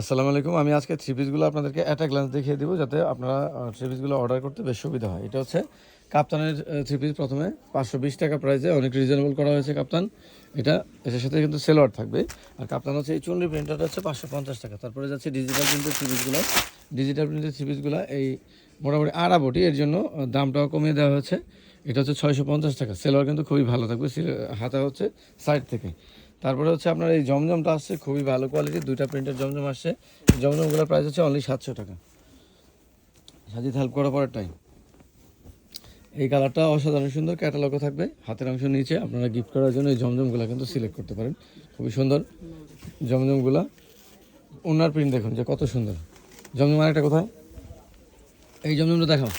আসসালামু আলাইকুম। আমি আজকে থ্রি পিসগুলো আপনাদেরকে অ্যাট গ্লান্স দেখিয়ে দিব যাতে আপনারা থ্রি পিসগুলো অর্ডার করতে বেশ সুবিধা হয়। এটা হচ্ছে কাপ্তানের থ্রি পিস প্রথমে পাঁচশো বিশ টাকা প্রাইসে অনেক রিজনেবল করা হয়েছে কাপ্তান। এটা, এটার সাথে কিন্তু সেলোয়ার থাকবে। আর কাপ্তান হচ্ছে এই চুনরি প্রিন্টারটা হচ্ছে পাঁচশো পঞ্চাশ টাকা। তারপরে যাচ্ছে ডিজিটাল প্রিন্টের থ্রি পিসগুলো ডিজিটাল প্রিন্টের থ্রি পিসগুলো এই মোটামুটি আড়া বটি এর জন্য দামটাও কমিয়ে দেওয়া হয়েছে। এটা হচ্ছে ছয়শো পঞ্চাশ টাকা। সেলোয়ার কিন্তু খুবই ভালো থাকবে। হাতা হচ্ছে সাইড থেকে। তারপরে হচ্ছে আপনার এই জমজমটা আসছে, খুবই ভালো কোয়ালিটির দুইটা প্রিন্টের জমজম আসছে। জমজমগুলোর প্রাইস হচ্ছে অনলি সাতশো টাকা। সাজিদ হেল্প করার পরের টাইম এই কালারটা অসাধারণ সুন্দর ক্যাটালগও থাকবে। হাতের অংশ নিচে, আপনারা গিফট করার জন্য এই জমজমগুলো কিন্তু সিলেক্ট করতে পারেন। খুবই সুন্দর জমজমগুলা। ওনার প্রিন্ট দেখুন যে কত সুন্দর। জমজম আরেকটা কোথায়? এই জমজমটা দেখাও।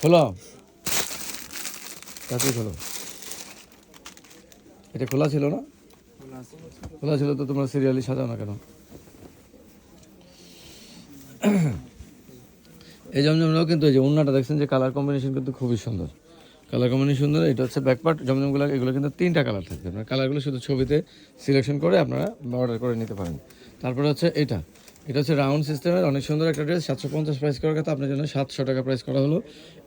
খোলো তাড়াতাড়ি খোলো এটা খোলা ছিল না? খোলা ছিল তো তোমরা সিরিয়ালি সাজাও না কেন? এই জমজমরাও কিন্তু এই যে উন্নাটা দেখছেন যে কালার কম্বিনেশন কিন্তু খুবই সুন্দর। কালার কম্বিনেশন সুন্দর এটা হচ্ছে ব্যাকপার্ট জমজমগুলো, এগুলো কিন্তু তিনটা কালার থাকবে। আপনার কালারগুলো শুধু ছবিতে সিলেকশন করে আপনারা অর্ডার করে নিতে পারেন। তারপরে হচ্ছে এটা। এটা হচ্ছে রাউন্ড সিস্টেমের অনেক সুন্দর একটা ড্রেস সাতশো পঞ্চাশ প্রাইস করার কথা, আপনার জন্য সাতশো টাকা প্রাইস করা হলো।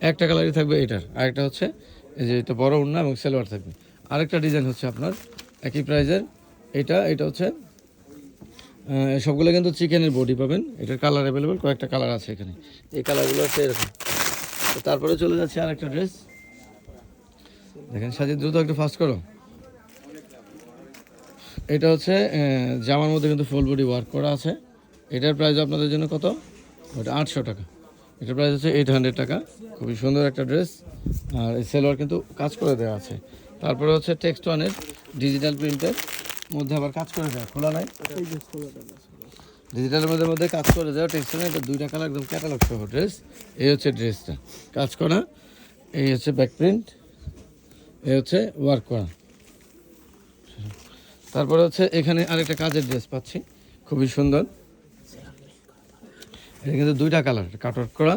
একটা কালারই থাকবে এটার। আরেকটা হচ্ছে এই যে এটা বড় উন্না এবং সেলোয়ার থাকবে। আরেকটা ডিজাইন হচ্ছে আপনার, একই প্রাইজের এটা এটা হচ্ছে সবগুলো কিন্তু চিকেনের বডি পাবেন। এটার কালার অ্যাভেলেবেল কয়েকটা কালার আছে এখানে। এই কালারগুলো আছে এরকম। তারপরে চলে যাচ্ছে আর একটা ড্রেস দেখেন সাজিদ দ্রুত একটু ফাস্ট করো। এটা হচ্ছে জামার মধ্যে কিন্তু ফুল বডি ওয়ার্ক করা আছে। এটার প্রাইস আপনাদের জন্য কত? ওটা আটশো টাকা। এটার প্রাইস হচ্ছে এইট হান্ড্রেড টাকা। খুবই সুন্দর একটা ড্রেস আর এই সেলোয়ার কিন্তু কাজ করে দেওয়া আছে। তারপরে হচ্ছে টেক্সট ওয়ানের ডিজিটাল প্রিন্টের মধ্যে আবার কাজ করে দেওয়া খোলা নাই। ডিজিটালের মধ্যে মধ্যে কাজ করে দেওয়া টেক্সটাইল এটা দুইটা কালার একদম ক্যাটালগ সহ ড্রেস এই হচ্ছে ড্রেসটা কাজ করা, এই হচ্ছে ব্যাক প্রিন্ট এই হচ্ছে ওয়ার্ক করা। তারপরে হচ্ছে এখানে আরেকটা কাজের ড্রেস পাচ্ছি, খুবই সুন্দর। এটা কিন্তু দুইটা কালার কাট আউট করা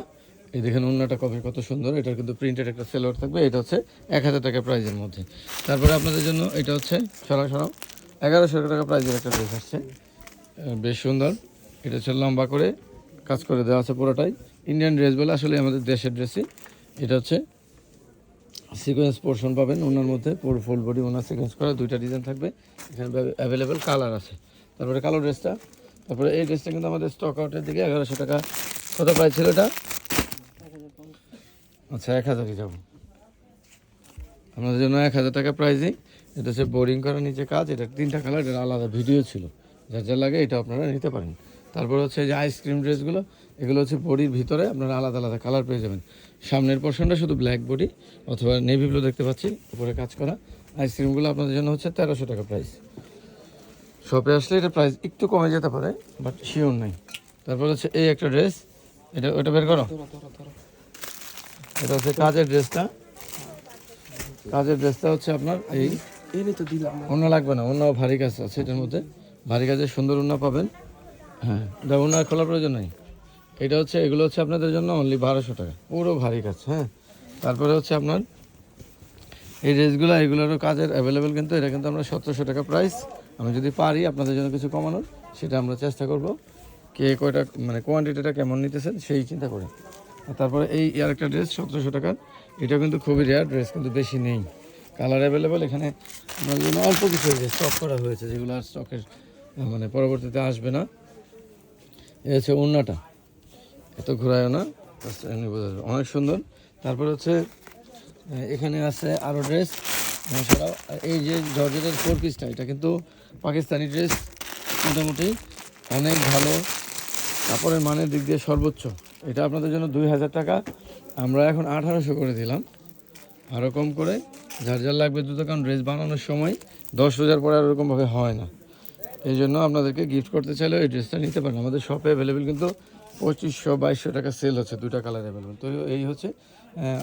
এই দেখেন অন্যটা কবে কত সুন্দর। এটার কিন্তু প্রিন্টেড একটা সেলোয়ার থাকবে। এটা হচ্ছে এক হাজার টাকা প্রাইজের মধ্যে। তারপরে আপনাদের জন্য এটা হচ্ছে, সরাও সরাও, এগারোশো টাকা প্রাইজের একটা ড্রেস আসছে। বেশ সুন্দর। এটা হচ্ছে লম্বা করে কাজ করে দেওয়া আছে পুরোটাই। ইন্ডিয়ান ড্রেস বলে আসলে আমাদের দেশের ড্রেসই এটা হচ্ছে সিকোয়েন্স পোর্শন পাবেন। ওনার মধ্যে পুরো ফুল বডি ওনার সিকোয়েন্স করা দুইটা ডিজাইন থাকবে। এখানে অ্যাভেলেবেল কালার আছে। তারপরে কালো ড্রেসটা তারপরে এই ড্রেসটা কিন্তু আমাদের স্টক আউটের দিকে এগারোশো টাকা কত প্রাইস ছিল এটা? আচ্ছা এক হাজারই যাব। আপনাদের জন্য এক হাজার টাকা প্রাইসই এটা হচ্ছে বোরিং করা নিচে কাজ, এটা তিনটা কালার এটা আলাদা ভিডিও ছিল। যার যা লাগে এটা আপনারা নিতে পারেন। তারপর হচ্ছে যে আইসক্রিম ড্রেসগুলো এগুলো হচ্ছে বডির ভিতরে আপনারা আলাদা আলাদা কালার পেয়ে যাবেন। সামনের পোর্শনটা শুধু ব্ল্যাক বডি অথবা নেভি ব্লু দেখতে পাচ্ছি, উপরে কাজ করা। আইসক্রিমগুলো আপনাদের জন্য হচ্ছে তেরোশো টাকা প্রাইস শপে আসলে এটা প্রাইস একটু কমে যেতে পারে বাট শিওর নাই। তারপর হচ্ছে এই একটা ড্রেস এটা, ওটা বের করো। এটা হচ্ছে কাজের ড্রেসটা। কাজের ড্রেসটা হচ্ছে আপনার এই। তো দিলাম। অন্য লাগবে না অন্য ভারী কাজ আছে এটার মধ্যে। ভারী কাজের সুন্দর উন্না পাবেন। হ্যাঁ এটা উন্না খোলার প্রয়োজন নেই। এটা হচ্ছে এগুলো হচ্ছে আপনাদের জন্য অনলি বারোশো টাকা। পুরো ভারী কাজ হ্যাঁ। তারপরে হচ্ছে আপনার এই ড্রেসগুলো এগুলোরও কাজের অ্যাভেলেবেল কিন্তু এটা কিন্তু আমরা সতেরোশো টাকা প্রাইস আমি যদি পারি আপনাদের জন্য কিছু কমানোর সেটা আমরা চেষ্টা করব। কে কয়টা মানে কোয়ান্টিটিটা কেমন নিতেছেন সেই চিন্তা করে তারপরে এই আরেকটা ড্রেস সতেরোশো টাকার। এটা কিন্তু খুবই রেয়ার ড্রেস কিন্তু বেশি নেই। কালার অ্যাভেলেবেল এখানে আপনাদের জন্য অল্প কিছু স্টক করা হয়েছে, যেগুলো আর স্টকের মানে পরবর্তীতে আসবে না। এ হচ্ছে উন্নাটা এত ঘোরায় না। অনেক সুন্দর। তারপরে হচ্ছে এখানে আছে আরও ড্রেস এছাড়াও এই যে জর্জেটের ফোর পিসটা এটা কিন্তু পাকিস্তানি ড্রেস মোটামুটি। অনেক ভালো। কাপড়ের মানের দিক দিয়ে সর্বোচ্চ। এটা আপনাদের জন্য দুই হাজার টাকা। আমরা এখন আঠারোশো করে দিলাম। আরও কম করে। যার যার লাগবে দুটো কারণ ড্রেস বানানোর সময়, দশ হাজার পরে আর ওরকমভাবে হয় না। এই জন্য আপনাদেরকে গিফট করতে চাইলে এই ড্রেসটা নিতে পারেন। আমাদের শপে অ্যাভেলেবেল কিন্তু পঁচিশশো বাইশশো টাকা সেল হচ্ছে দুটা কালার অ্যাভেলেবেল তো এই হচ্ছে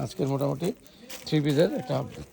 আজকের মোটামুটি থ্রি পিসের একটা আপডেট